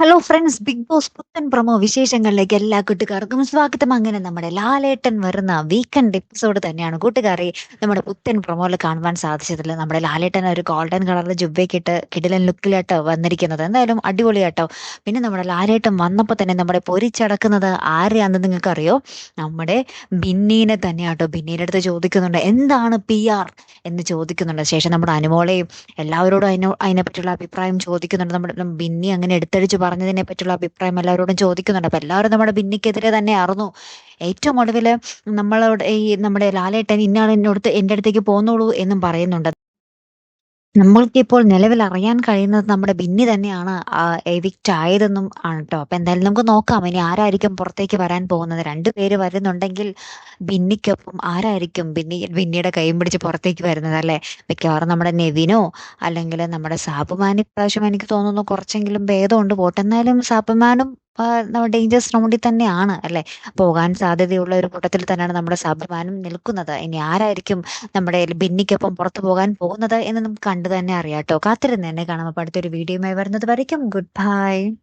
Hello friends big Boss പുത്തൻ promo വിശേഷങ്ങളിലേക്ക് എല്ലാ കൂട്ടുകാർക്കും സ്വാഗതം. അങ്ങനെ നമ്മുടെ ലാലേട്ടൻ വരുന്ന വീക്കെൻഡ് എപ്പിസോഡ് തന്നെയാണ്. കൂട്ടുകാരെ നമ്മുടെ പുത്തൻ പ്രൊമോയിൽ കാണുവാൻ സാധിച്ചതിൽ നമ്മുടെ ലാലേട്ടൻ ഒരു ഗോൾഡൻ കളറിൽ ജുബയ്ക്കിട്ട് കിടിലൻ ലുക്കിലാട്ടോ വന്നിരിക്കുന്നത്. എന്തായാലും അടിപൊളിയാട്ടോ. പിന്നെ നമ്മുടെ ലാലേട്ടൻ വന്നപ്പോൾ തന്നെ നമ്മുടെ പൊരിച്ചടക്കുന്നത് ആരെയാണെന്ന് നിങ്ങൾക്കറിയോ? നമ്മുടെ ബിന്നീനെ തന്നെയാട്ടോ ബിന്നീന്റെ അടുത്ത് ചോദിക്കുന്നുണ്ട്. എന്താണ് പി ആർ എന്ന് ചോദിക്കുന്നുണ്ട്. ശേഷം നമ്മുടെ അനുമോളെയും എല്ലാവരോടും അതിനെ അതിനെപ്പറ്റിയുള്ള അഭിപ്രായം ചോദിക്കുന്നുണ്ട്. നമ്മുടെ ബിന്നി അങ്ങനെ എടുത്തടിച്ച് പറഞ്ഞതിനെ പറ്റിയുള്ള അഭിപ്രായം എല്ലാവരോടും ചോദിക്കുന്നുണ്ട്. അപ്പൊ എല്ലാവരും നമ്മുടെ ബിന്നിക്കെതിരെ തന്നെ ആയിരുന്നു ഏറ്റവും ഒടുവിൽ നമ്മളോട് ഈ നമ്മുടെ ലാലേട്ടൻ ഇന്നാൾ എന്നോട് എന്റെ അടുത്തേക്ക് പോന്നോളൂ എന്നും പറയുന്നുണ്ട്. നമ്മൾക്കിപ്പോൾ നിലവിൽ അറിയാൻ കഴിയുന്നത് നമ്മുടെ ബിന്നി തന്നെയാണ് എവിക്റ്റ് ആയതെന്നും ആണ് കേട്ടോ അപ്പൊ എന്തായാലും നമുക്ക് നോക്കാം ഇനി ആരായിരിക്കും പുറത്തേക്ക് വരാൻ പോകുന്നത്? രണ്ടു പേര് വരുന്നുണ്ടെങ്കിൽ ബിന്നിക്കൊപ്പം ആരായിരിക്കും ബിന്നി ബിന്നിയുടെ കൈയും പിടിച്ച് പുറത്തേക്ക് വരുന്നത് അല്ലെ? മിക്കവാറും നമ്മുടെ നെവിനോ അല്ലെങ്കിൽ നമ്മുടെ സാബുമാൻ ഇപ്രാവശ്യം എനിക്ക് തോന്നുന്നു കുറച്ചെങ്കിലും ഭേദമുണ്ട് പോട്ടെന്നാലും സാബുമാനും ഡേഞ്ചർ റൗണ്ടിൽ തന്നെയാണ് അല്ലെ? പോകാൻ സാധ്യതയുള്ള ഒരു കൂട്ടത്തിൽ തന്നെയാണ് നമ്മുടെ സാബുമാനും നിൽക്കുന്നത്. ഇനി ആരായിരിക്കും നമ്മുടെ ബിന്നിക്കൊപ്പം പുറത്തു പോകാൻ പോകുന്നത് എന്ന് നമുക്ക് കണ്ടു തന്നെ അറിയാട്ടോ കാത്തിരുന്ന് തന്നെ കാണാം. അപ്പൊ അടുത്തൊരു വീഡിയോയുമായി വരുന്നത് വരയ്ക്കും. Good bye